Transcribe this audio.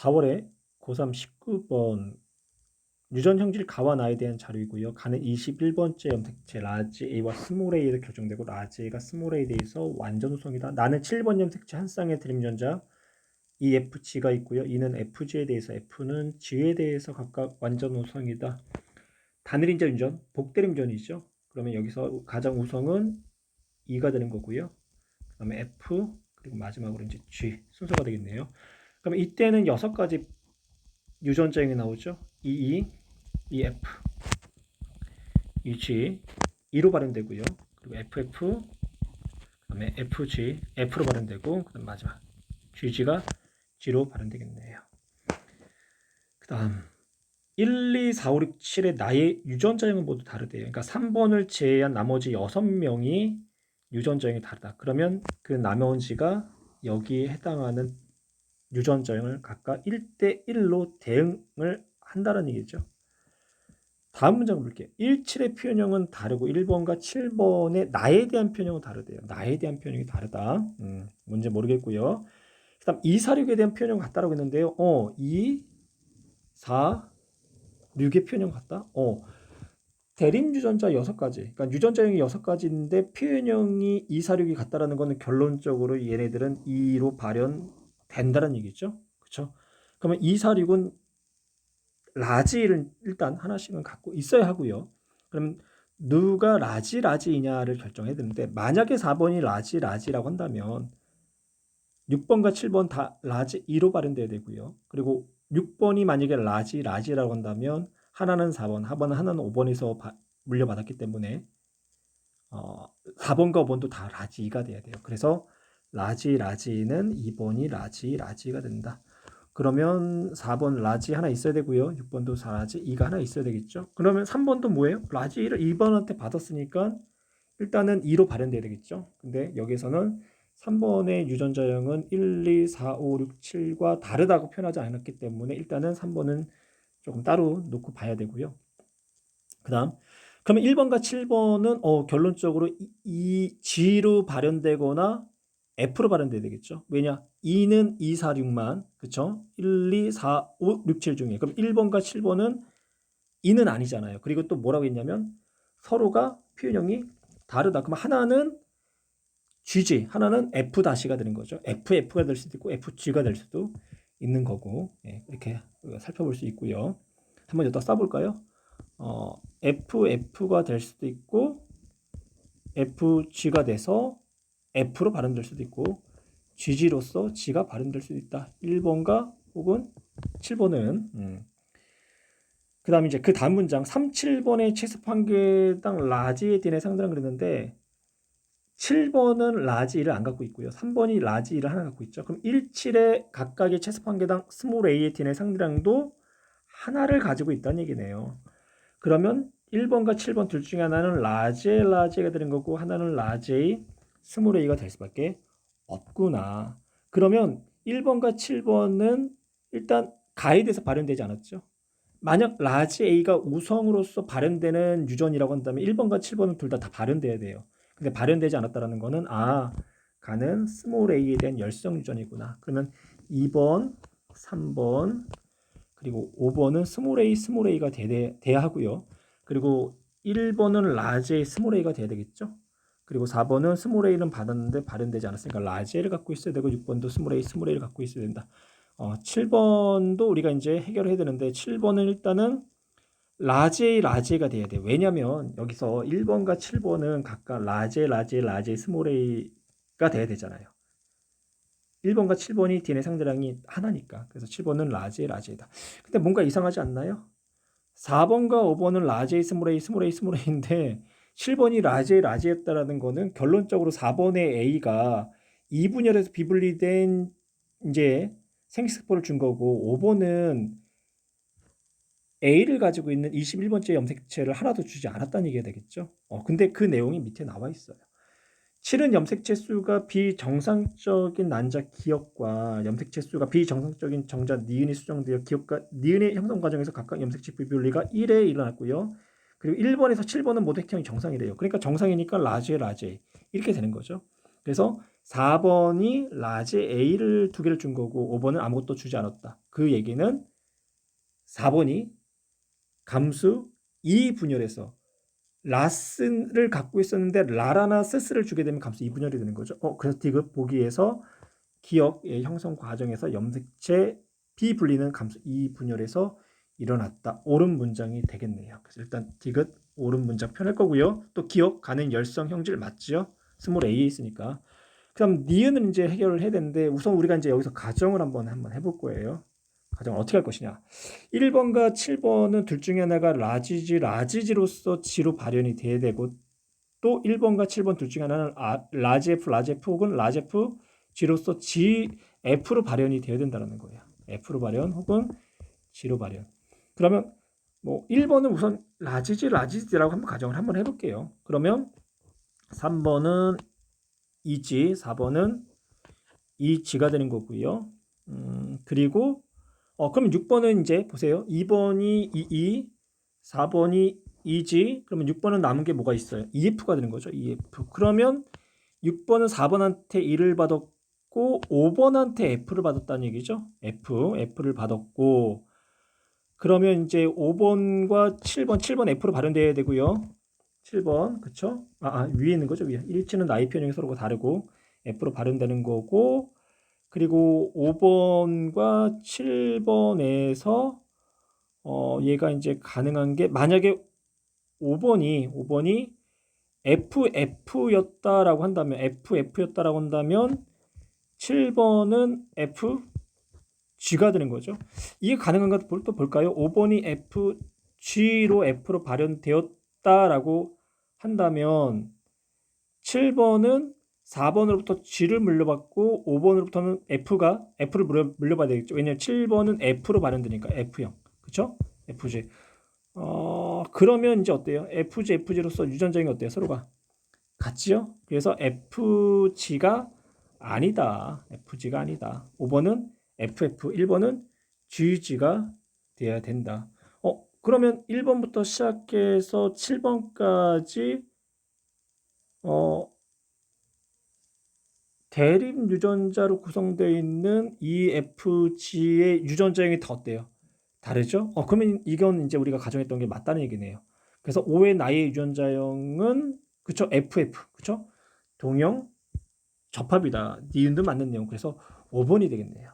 4월에 고3 19번 유전 형질 가와 나에 대한 자료이고요. 가는 21번째 염색체 라지 A와 스몰 A에 결정되고 라지 A가 스몰 A에 대해서 완전 우성이다. 나는 7번 염색체 한 쌍의 드림 전자 이 FG가 있고요. 이는 FG에 대해서 F는 G에 대해서 각각 완전 우성이다. 단일인자 유전, 복대림전이죠. 그러면 여기서 가장 우성은 2가 되는 거고요. 그다음에 F 그리고 마지막으로 이제 G 순서가 되겠네요. 그러면 이때는 여섯 가지 유전자형이 나오죠. EE, EF, EG, E로 발음되고요. 그리고 FF, 그다음에 FG, F로 발음되고 그다음 마지막 GG가 G로 발음되겠네요. 그다음 1, 2, 4, 5, 6, 7의 나의 유전자형은 모두 다르대요. 그러니까 3번을 제외한 나머지 6명이 유전자형이 다르다. 그러면 그 나머지가 여기에 해당하는 유전자형을 각각 1대 1로 대응을 한다는 얘기죠. 다음 문장 볼게요. 1, 7의 표현형은 다르고 1번과 7번의 나에 대한 표현형은 다르대요. 나에 대한 표현형이 다르다. 음, 문제 모르겠고요. 그 다음 2, 4, 6에 대한 표현형 같다라고 했는데요. 어, 2, 4, 6의 표현형 같다? 어. 대림 유전자 6가지. 그러니까 유전자형이 6가지인데 표현형이 2, 4, 6이 같다라는 거는 결론적으로 얘네들은 2로 발현 된다는 얘기죠. 그렇죠? 그러면 2, 4, 6은 라지를 일단 하나씩은 갖고 있어야 하고요. 그럼 누가 라지 라지이냐를 결정해야 되는데 만약에 4번이 라지 라지라고 한다면 6번과 7번 다 라지 2로 발현돼야 되고요. 그리고 6번이 만약에 라지 라지라고 한다면 하나는 4번, 하나는 하나는 5번에서 바, 물려받았기 때문에 어, 4번과 5번도 다 라지가 돼야 돼요. 그래서 라지 라지는 2번이 라지 라지가 된다. 그러면 4번 라지 하나 있어야 되고요. 6번도 4라지 2가 하나 있어야 되겠죠. 그러면 3번도 뭐예요? 라지 1을 2번한테 받았으니까 일단은 2로 발현돼야 되겠죠. 근데 여기서는 3번의 유전자형은 1, 2, 4, 5, 6, 7과 다르다고 표현하지 않았기 때문에 일단은 3번은 조금 따로 놓고 봐야 되고요. 그 다음 그러면 1번과 7번은 어, 결론적으로 이, 이 G로 발현되거나 F로 발현돼야 되겠죠. 왜냐? 2는 2, 4, 6만 그쵸? 1, 2, 4, 5, 6, 7 중에 그럼 1번과 7번은 2는 아니잖아요. 그리고 또 뭐라고 했냐면 서로가 표현형이 다르다. 그럼 하나는 GG, 하나는 F 다시가 되는 거죠. FF가 될 수도 있고 FG가 될 수도 있는 거고 예, 이렇게 살펴볼 수 있고요. 한번 여기다 써볼까요? 어, FF가 될 수도 있고 FG가 돼서 F로 발음될 수도 있고 GG로서 G가 발음될 수도 있다. 1번과 혹은 7번은 음. 그 다음에 이제 그 다음 문장 3, 7번의 채습 한개당 라지에 대해 상대랑 그랬는데 7번은 라지 1을 안 갖고 있고요. 3번이 라지 1을 하나 갖고 있죠. 그럼 1, 7의 각각의 채습 한개당 스몰 AAT의 상대량도 하나를 가지고 있다는 얘기네요. 그러면 1번과 7번 둘 중에 하나는 라지 라지가 되는 거고 하나는 라지 A 스몰 A가 될 수밖에 없구나. 그러면 1번과 7번은 일단 가이드에서 발현되지 않았죠. 만약 라지 A가 우성으로서 발현되는 유전이라고 한다면 1번과 7번은 둘 다 다 발현돼야 돼요. 근데 발현되지 않았다라는 거는 아 가는 스몰 a에 대한 열성 유전이구나. 그러면 2번, 3번 그리고 5번은 스몰 a, 스몰 a가 돼야, 하고요. 그리고 1번은 라지 a, 스몰 a가 돼야 되겠죠. 그리고 4번은 스몰 a는 받았는데 발현되지 않았으니까 라지 a를 갖고 있어야 되고 6번도 스몰 a, 스몰 a를 갖고 있어야 된다. 어, 7번도 우리가 이제 해결해야 되는데 7번은 일단은 라지 라지가 돼야 돼. 왜냐면 여기서 1번과 7번은 각각 라지 라지 라지 스몰 a가 돼야 되잖아요. 1번과 7번이 DNA 상대량이 하나니까. 그래서 7번은 라지 라지다. 근데 뭔가 이상하지 않나요? 4번과 5번은 라지 스몰 a 스몰 a 스몰 a인데 7번이 라지 라지였다라는 거는 결론적으로 4번의 a가 2분열에서 비분리된 이제 생식세포를 준 거고 5번은 A를 가지고 있는 21번째 염색체를 하나도 주지 않았다는 얘기가 되겠죠. 어, 근데 그 내용이 밑에 나와 있어요. 7은 염색체 수가 비정상적인 난자 기억과 염색체 수가 비정상적인 정자 니은이 수정되어 기억과 니은의 형성 과정에서 각각 염색체 비율리가 1에 일어났고요. 그리고 1번에서 7번은 모두 획형이 정상이래요. 그러니까 정상이니까 라지 라지 이렇게 되는 거죠. 그래서 4번이 라지 A를 두 개를 준 거고 5번은 아무것도 주지 않았다. 그 얘기는 4번이 감수 이 분열에서 라스를 갖고 있었는데 라라나 스스를 주게 되면 감수 이 분열이 되는 거죠. 어, 그래서 디귿 보기에서 기억의 형성 과정에서 염색체 비분리는 감수 이 분열에서 일어났다. 옳은 문장이 되겠네요. 그래서 일단 디귿 옳은 문장 펴낼 거고요. 또 기억 가는 열성 형질 맞지요? 스몰 A에 있으니까. 그다음 니은은 이제 해결을 해야 되는데 우선 우리가 이제 여기서 가정을 한번 한번 해볼 거예요. 가정을 어떻게 할 것이냐. 1번과 7번은 둘 중에 하나가 라지지 라지지로서 지로 발현이 돼야 되고 또 1번과 7번 둘 중에 하나는 아, 라지 F 혹은 라지 F G로서 G F로 발현이 돼야 된다는 거예요. F로 발현 혹은 G로 발현. 그러면 뭐 1번은 우선 라지지 라지지라고 한번 가정을 한번 해볼게요. 그러면 3번은 2G, 4번은 2G가 되는 거고요. 음, 그리고 어, 그럼 6번은 이제 보세요. 2번이 22, 4번이 2G, 그러면 6번은 남은 게 뭐가 있어요? EF가 되는 거죠. EF. 그러면 6번은 4번한테 1을 받았고 5번한테 F를 받았다는 얘기죠. F, F를 받았고 그러면 이제 5번과 7번, 7번 F로 발현돼야 되고요. 7번, 그쵸? 아, 아 위에 있는 거죠, 위에. 1치는 나이 편형이 서로가 다르고 F로 발현되는 거고 그리고 5번과 7번에서 어, 얘가 이제 가능한 게 만약에 5번이 5번이 FF였다라고 한다면 FF였다라고 한다면 7번은 FG가 되는 거죠. 이게 가능한가 또 볼까요? 5번이 FG로 F로 발현되었다라고 한다면 7번은 4번으로부터 G를 물려받고 5번으로부터는 F가 F를 물려, 물려받아야 되겠죠. 왜냐하면 7번은 F로 발현되니까 F형. 그쵸? FG. 어, 그러면 이제 어때요? FG, FG로서 유전자형이 어때요? 서로가 같지요? 그래서 FG가 아니다. FG가 아니다. 5번은 FF, 1번은 GG가 돼야 된다. 어, 그러면 1번부터 시작해서 7번까지 어, 대립 유전자로 구성되어 있는 EFG의 유전자형이 더 어때요? 다르죠? 어, 그러면 이건 이제 우리가 가정했던 게 맞다는 얘기네요. 그래서 5의 나의 유전자형은 그쵸? FF 그쵸? 동형 접합이다. 니은도 맞는 내용. 그래서 5번이 되겠네요.